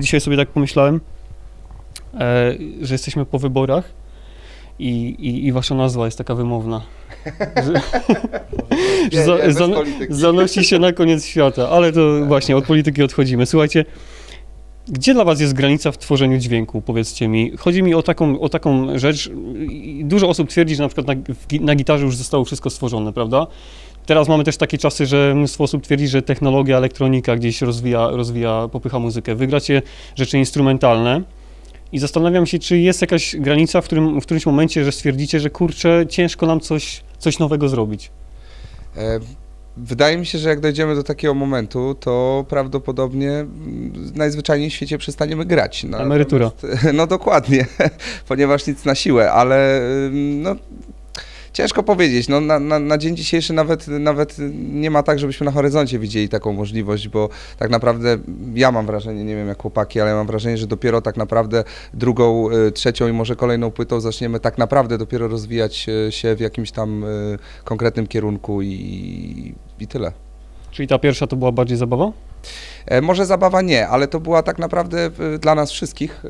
ogóle dzisiaj sobie tak pomyślałem, e, że jesteśmy po wyborach i, i, i wasza nazwa jest taka wymowna. Że, za, Nie, nie, zan- zanosi się na koniec świata, ale to właśnie od polityki odchodzimy. Słuchajcie, gdzie dla was jest granica w tworzeniu dźwięku, powiedzcie mi? Chodzi mi o taką, o taką rzecz, dużo osób twierdzi, że na przykład na, na gitarze już zostało wszystko stworzone, prawda? Teraz mamy też takie czasy, że mnóstwo osób twierdzi, że technologia, elektronika gdzieś rozwija, rozwija popycha muzykę. Wygracie rzeczy instrumentalne i zastanawiam się, czy jest jakaś granica, w, którym, w którymś momencie, że stwierdzicie, że kurczę, ciężko nam coś, coś nowego zrobić. E, Wydaje mi się, że jak dojdziemy do takiego momentu, to prawdopodobnie najzwyczajniej w świecie przestaniemy grać. Natomiast- Emerytura. No dokładnie, ponieważ nic na siłę, ale no, ciężko powiedzieć. No, na, na, na dzień dzisiejszy nawet, nawet nie ma tak, żebyśmy na horyzoncie widzieli taką możliwość, bo tak naprawdę ja mam wrażenie, nie wiem jak chłopaki, ale mam wrażenie, że dopiero tak naprawdę drugą, y, trzecią i może kolejną płytą zaczniemy tak naprawdę dopiero rozwijać y, się w jakimś tam y, konkretnym kierunku i, i tyle. Czyli ta pierwsza to była bardziej zabawa? E, Może zabawa nie, ale to była tak naprawdę e, dla nas wszystkich.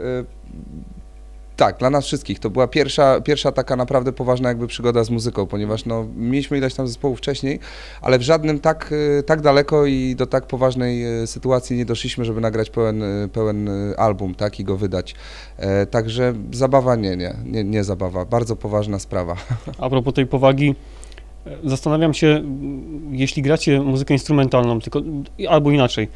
Tak, dla nas wszystkich. To była pierwsza, pierwsza taka naprawdę poważna jakby przygoda z muzyką, ponieważ no, mieliśmy ileś tam zespołów wcześniej, ale w żadnym tak, e, tak daleko i do tak poważnej e, sytuacji nie doszliśmy, żeby nagrać pełen, e, pełen album tak, i go wydać. E, Także zabawa nie, nie, nie, nie zabawa. Bardzo poważna sprawa. A propos tej powagi, e, zastanawiam się, jeśli gracie muzykę instrumentalną, tylko albo inaczej.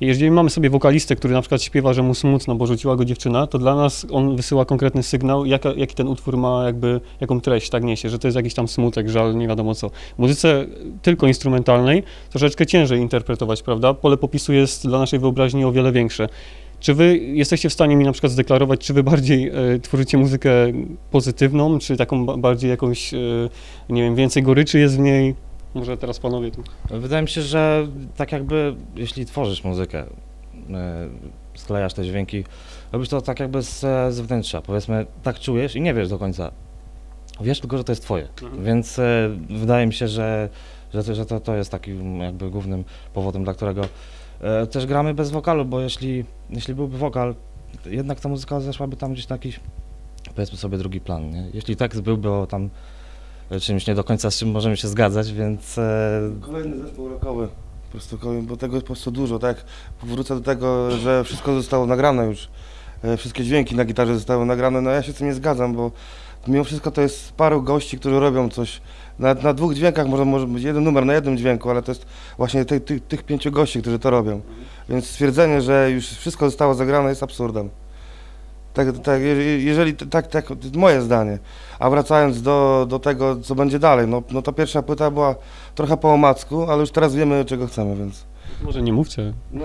Jeżeli mamy sobie wokalistę, który na przykład śpiewa, że mu smutno, bo rzuciła go dziewczyna, to dla nas on wysyła konkretny sygnał, jaki ten utwór ma, jakby, jaką treść tak niesie, że to jest jakiś tam smutek, żal, nie wiadomo co. W muzyce tylko instrumentalnej troszeczkę ciężej interpretować, prawda? Pole popisu jest dla naszej wyobraźni o wiele większe. Czy wy jesteście w stanie mi na przykład zdeklarować, czy wy bardziej e, tworzycie muzykę pozytywną, czy taką ba- bardziej jakąś, e, nie wiem, więcej goryczy jest w niej? Może teraz panowie tu. Wydaje mi się, że tak jakby, jeśli tworzysz muzykę, e, sklejasz te dźwięki, robisz to tak jakby z, z wnętrza, powiedzmy, tak czujesz i nie wiesz do końca. Wiesz tylko, że to jest twoje, Mhm. więc e, wydaje mi się, że, że, to, że to, to jest takim jakby głównym powodem, dla którego e, też gramy bez wokalu, bo jeśli, jeśli byłby wokal, jednak ta muzyka zeszłaby tam gdzieś na jakiś, powiedzmy sobie, drugi plan, nie? Jeśli tekst byłby o tam czymś nie do końca, z czym możemy się zgadzać, więc e, Kolejny zespół rockowy. Po prostu, bo tego jest po prostu dużo, tak? Wrócę do tego, że wszystko zostało nagrane już. E, Wszystkie dźwięki na gitarze zostały nagrane. No ja się z tym nie zgadzam, bo mimo wszystko to jest paru gości, którzy robią coś. Na, na dwóch dźwiękach może, może być jeden numer na jednym dźwięku, ale to jest właśnie ty, ty, tych pięciu gości, którzy to robią. Więc stwierdzenie, że już wszystko zostało zagrane jest absurdem. Tak, tak, je- jeżeli tak, tak, moje zdanie. A wracając do, do tego, co będzie dalej, no, no to pierwsza płyta była trochę po omacku, ale już teraz wiemy, czego chcemy, więc... Może nie mówcie. No,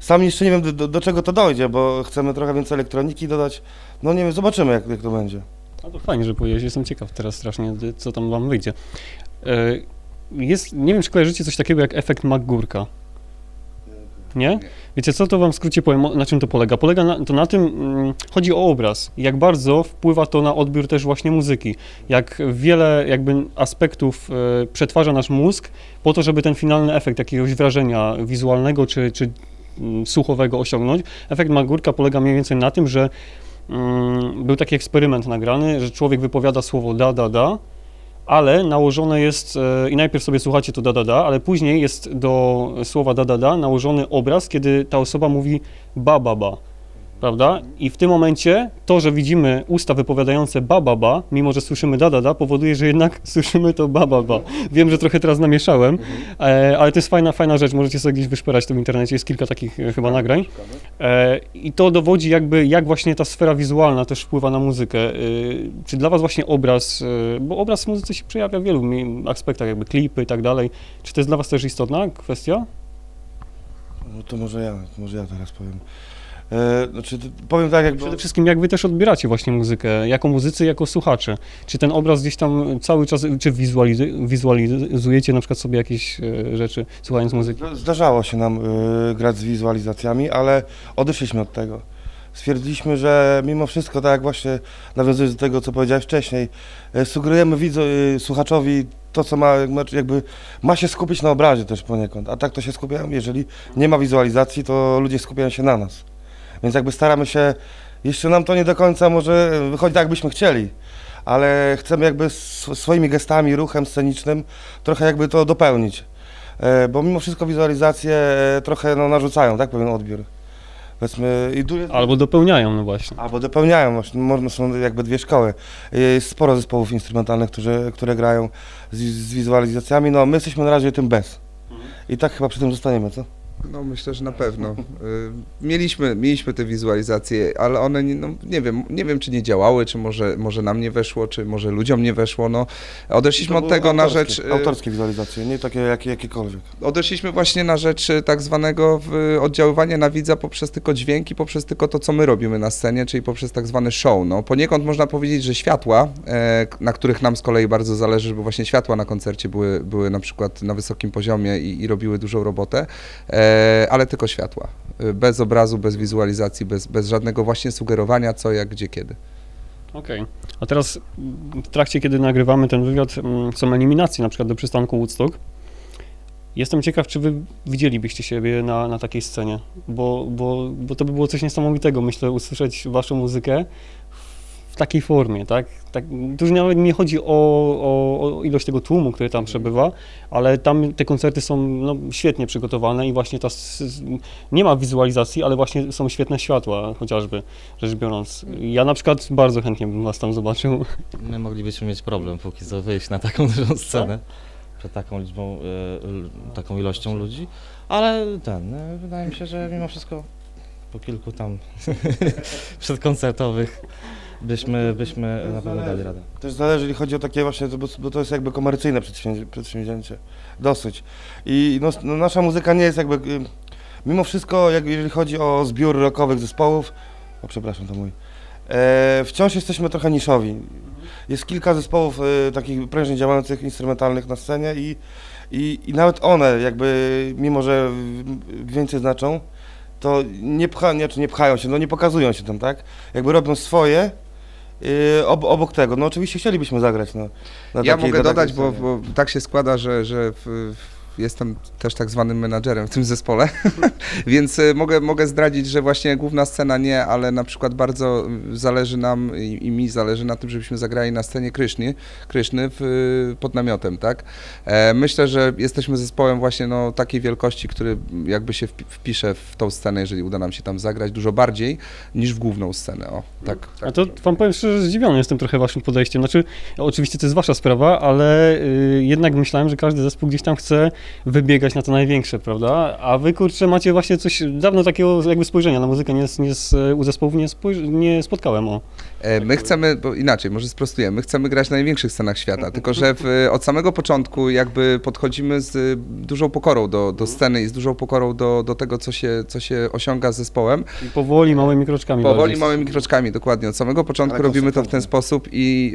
sami jeszcze nie wiem, do, do, czego to dojdzie, bo chcemy trochę więcej elektroniki dodać. No nie wiem, zobaczymy, jak, jak to będzie. A to fajnie, że powiedziałeś. Jestem ciekaw teraz strasznie, co tam wam wyjdzie. E, Jest, nie wiem, czy kojarzycie coś takiego jak efekt McGurka. Nie? Wiecie co, to wam w skrócie powiem, na czym to polega. Polega na, to na tym, mm, chodzi o obraz. Jak bardzo wpływa to na odbiór też właśnie muzyki. Jak wiele jakby aspektów e, przetwarza nasz mózg po to, żeby ten finalny efekt jakiegoś wrażenia wizualnego czy, czy mm, słuchowego osiągnąć. Efekt Magurka polega mniej więcej na tym, że mm, był taki eksperyment nagrany, że człowiek wypowiada słowo da, da, da, ale nałożone jest, e, i najpierw sobie słuchacie to da, da, da, ale później jest do słowa da, da, da nałożony obraz, kiedy ta osoba mówi ba, ba, ba. Prawda? I w tym momencie to, że widzimy usta wypowiadające ba, ba, ba, mimo że słyszymy da, da, da, powoduje, że jednak słyszymy to ba, ba, ba. Wiem, że trochę teraz namieszałem, e, ale to jest fajna, fajna rzecz. Możecie sobie gdzieś wyszperać to w internecie. Jest kilka takich e, chyba nagrań. E, I to dowodzi jakby, jak właśnie ta sfera wizualna też wpływa na muzykę. Czy dla was właśnie obraz, bo obraz w muzyce się przejawia w wielu aspektach, jakby klipy i tak dalej. Czy to jest dla was też istotna kwestia? No to może ja, może ja teraz powiem. E, znaczy, powiem tak, jak... Przede wszystkim jak wy też odbieracie właśnie muzykę, jako muzycy, jako słuchacze. Czy ten obraz gdzieś tam cały czas, czy wizualizujecie na przykład sobie jakieś e, rzeczy słuchając muzyki? Zdarzało się nam y, grać z wizualizacjami, ale odeszliśmy od tego. Stwierdziliśmy, że mimo wszystko, tak jak właśnie nawiązując do tego, co powiedziałeś wcześniej, y, sugerujemy widzu, y, słuchaczowi to, co ma, jakby- jakby ma się skupić na obrazie też poniekąd, a tak to się skupiają, jeżeli nie ma wizualizacji, to ludzie skupiają się na nas. Więc jakby staramy się, jeszcze nam to nie do końca może wychodzi tak, jakbyśmy chcieli, ale chcemy jakby sw- swoimi gestami, ruchem scenicznym trochę jakby to dopełnić. E, Bo mimo wszystko wizualizacje e, trochę no, narzucają, tak, pewien odbiór. Powiedzmy, i du- Albo dopełniają, no właśnie. Albo dopełniają, właśnie, można są jakby dwie szkoły. Jest sporo zespołów instrumentalnych, którzy, które grają z, z wizualizacjami, no my jesteśmy na razie tym bez. I tak chyba przy tym zostaniemy, co? No myślę, że na pewno. Y, Mieliśmy, mieliśmy te wizualizacje, ale one, nie, no, nie wiem, nie wiem czy nie działały, czy może, może nam nie weszło, czy może ludziom nie weszło. No, odeszliśmy od tego na autorskie, rzecz... y, Autorskie wizualizacje, nie takie jak, jakiekolwiek. Odeszliśmy właśnie na rzecz y, tak zwanego oddziaływania na widza poprzez tylko dźwięki, poprzez tylko to, co my robimy na scenie, czyli poprzez tak zwany show. No, poniekąd można powiedzieć, że światła, e, na których nam z kolei bardzo zależy, żeby właśnie światła na koncercie były, były na przykład na wysokim poziomie i, i robiły dużą robotę, e, ale tylko światła. Y, Bez obrazu, bez wizualizacji, bez, bez żadnego właśnie sugerowania co, jak, gdzie, kiedy. Okej. A teraz w trakcie, kiedy nagrywamy ten wywiad, mm, są eliminacje na przykład do przystanku Woodstock. Jestem ciekaw, czy wy widzielibyście siebie na, na takiej scenie, bo, bo, bo to by było coś niesamowitego, myślę, usłyszeć waszą muzykę w takiej formie, tak? tak tu już nawet nie chodzi o, o, o ilość tego tłumu, który tam przebywa, ale tam te koncerty są no, świetnie przygotowane i właśnie ta, nie ma wizualizacji, ale właśnie są świetne światła, chociażby rzecz biorąc. Ja na przykład bardzo chętnie bym was tam zobaczył. My moglibyśmy mieć problem póki co wyjść na taką dużą scenę, przed taką liczbą, e, taką ilością ludzi, ale ten, e, wydaje mi się, że mimo wszystko po kilku tam przedkoncertowych byśmy, byśmy na pewno dali radę. Też zależy, jeżeli chodzi o takie właśnie, bo, bo to jest jakby komercyjne przedsięwzię- przedsięwzięcie, dosyć. I no, no, nasza muzyka nie jest jakby, y, mimo wszystko, jak, jeżeli chodzi o zbiór rockowych zespołów, o przepraszam, to mój, e, wciąż jesteśmy trochę niszowi. Jest kilka zespołów e, takich prężnie działających, instrumentalnych na scenie i, i, i nawet one jakby, mimo że więcej znaczą, to nie, pcha, nie, czy nie pchają się, no nie pokazują się tam, tak? Jakby robią swoje, ob, obok tego, no oczywiście chcielibyśmy zagrać. No, Ja mogę dodać, bo, bo tak się składa, że, że w, w, jestem też tak zwanym menadżerem w tym zespole, więc y, mogę, mogę zdradzić, że właśnie główna scena nie, ale na przykład bardzo zależy nam i, i mi zależy na tym, żebyśmy zagrali na scenie Kryszny, Kryszny w, y, pod namiotem, tak? E, myślę, że jesteśmy zespołem właśnie no, takiej wielkości, który jakby się wpi- wpisze w tą scenę, jeżeli uda nam się tam zagrać dużo bardziej niż w główną scenę, o, tak. tak A to wam powiem szczerze, że zdziwiony jestem trochę waszym podejściem. Znaczy, oczywiście to jest wasza sprawa, ale y, jednak myślałem, że każdy zespół gdzieś tam chce wybiegać na to największe, prawda? A wy kurczę macie właśnie coś, dawno takiego jakby spojrzenia na muzykę nie, z- nie z, u zespołów nie, nie spotkałem, o. E, My chcemy, bo inaczej, może sprostujemy, my chcemy grać na największych scenach świata, tylko że w, od samego początku jakby podchodzimy z dużą pokorą do, do sceny i z dużą pokorą do, do tego, co się, co się osiąga z zespołem. I powoli, małymi kroczkami. Powoli, bardziej. małymi kroczkami, dokładnie. Od samego początku robimy to w ten sposób i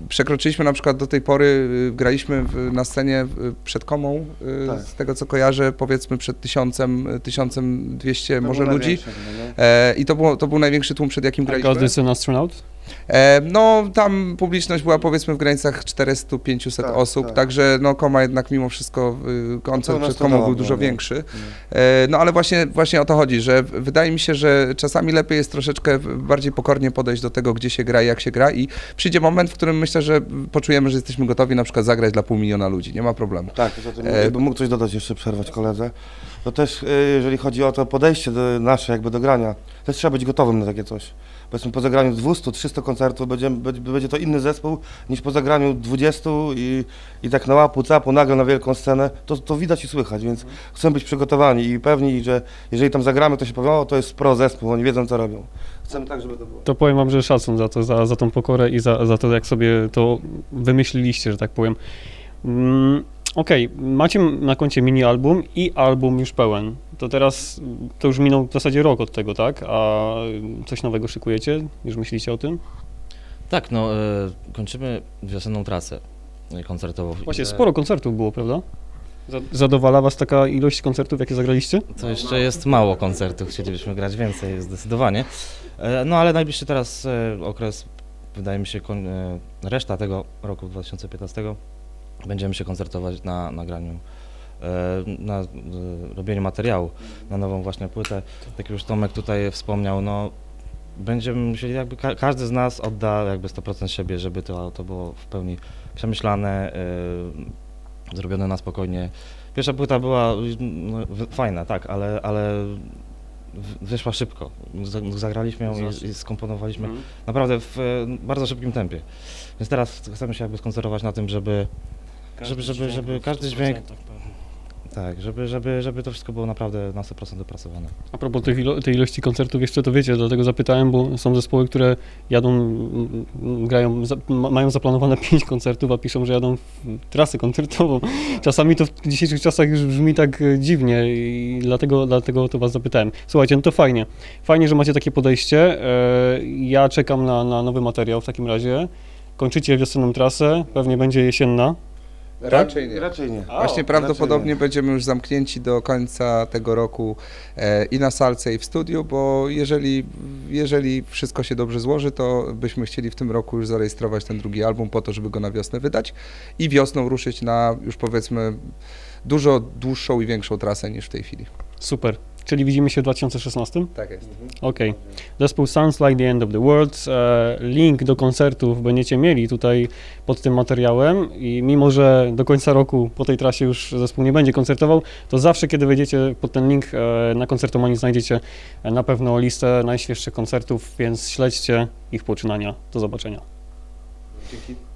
y, przekroczyliśmy na przykład do tej pory, y, graliśmy w, na scenie przed komą, y, Tak. z tego co kojarzę, powiedzmy przed tysiącem, 1200 To może ludzi. nie? E, I to, było, to był największy tłum, przed jakim A graliśmy. God is an astronaut? E, no, tam publiczność była powiedzmy w granicach 400-500 Tak, osób, tak. także no koma jednak mimo wszystko, y, koncert przed komą był dużo nie? większy. E, no ale właśnie, właśnie o to chodzi, że wydaje mi się, że czasami lepiej jest troszeczkę bardziej pokornie podejść do tego, gdzie się gra i jak się gra i przyjdzie moment, w którym myślę, że poczujemy, że jesteśmy gotowi na przykład zagrać dla pół miliona ludzi, nie ma problemu. Tak, tym, E, mógł coś dodać jeszcze, przerwać koledze. To też, y, jeżeli chodzi o to podejście do, nasze jakby do grania, też trzeba być gotowym na takie coś. Powiedzmy po zagraniu 200-300 koncertów będzie, będzie, to inny zespół niż po zagraniu 20 i, i tak na łapu, capu, nagle na wielką scenę, to, to widać i słychać, więc chcemy być przygotowani i pewni, że jeżeli tam zagramy, to się powie, o to jest pro zespół, oni wiedzą co robią. Chcemy tak, żeby to było. To powiem wam, że szacun za to, za, za tą pokorę i za, za to, jak sobie to wymyśliliście, że tak powiem. Mm, Okej, macie na koncie mini album i album już pełen. To teraz, to już minął w zasadzie rok od tego, tak? A coś nowego szykujecie? Już myślicie o tym? Tak, no, e, kończymy wiosenną trasę koncertową. Właśnie, E, sporo koncertów było, prawda? Za- Zadowala was taka ilość koncertów, jakie zagraliście? To jeszcze jest mało koncertów, chcielibyśmy grać więcej zdecydowanie. E, No ale najbliższy teraz okres, wydaje mi się, reszta tego roku 2015 będziemy się koncertować na nagraniu e, na e, robieniu materiału na nową właśnie płytę. Tak już Tomek tutaj wspomniał, no będziemy musieli jakby ka- każdy z nas odda jakby 100% siebie, żeby to, to było w pełni przemyślane, e, zrobione na spokojnie. Pierwsza płyta była no, fajna, tak, ale, ale wyszła szybko. Zagraliśmy ją i, i skomponowaliśmy Mhm. naprawdę w bardzo szybkim tempie. Więc teraz chcemy się jakby skoncentrować na tym, żeby Żeby- żeby- żeby każdy dźwięk- tak, żeby, żeby, żeby to wszystko było naprawdę na 100% dopracowane. A propos tych ilo- tej ilości koncertów, jeszcze to wiecie, dlatego zapytałem, bo są zespoły, które jadą, grają, za, ma, mają zaplanowane pięć koncertów, a piszą, że jadą w trasę koncertową. Czasami to w dzisiejszych czasach już brzmi tak e, dziwnie i dlatego, dlatego to was zapytałem. Słuchajcie, no to fajnie. Fajnie, że macie takie podejście. E, Ja czekam na, na nowy materiał w takim razie. Kończycie wiosenną trasę, pewnie będzie jesienna. Raczej nie. Raczej nie. Właśnie O, prawdopodobnie raczej będziemy już zamknięci do końca tego roku e, i na salce, i w studiu, bo jeżeli, jeżeli wszystko się dobrze złoży, to byśmy chcieli w tym roku już zarejestrować ten drugi album po to, żeby go na wiosnę wydać i wiosną ruszyć na już powiedzmy dużo dłuższą i większą trasę niż w tej chwili. Super. Czyli widzimy się w 2016? Tak jest. Okej. Zespół Sounds Like the End of the World. E, link do koncertów będziecie mieli tutaj pod tym materiałem i mimo, że do końca roku po tej trasie już zespół nie będzie koncertował, to zawsze, kiedy wejdziecie pod ten link e, na koncertomanii znajdziecie e, na pewno listę najświeższych koncertów, więc śledźcie ich poczynania. Do zobaczenia. Dzięki.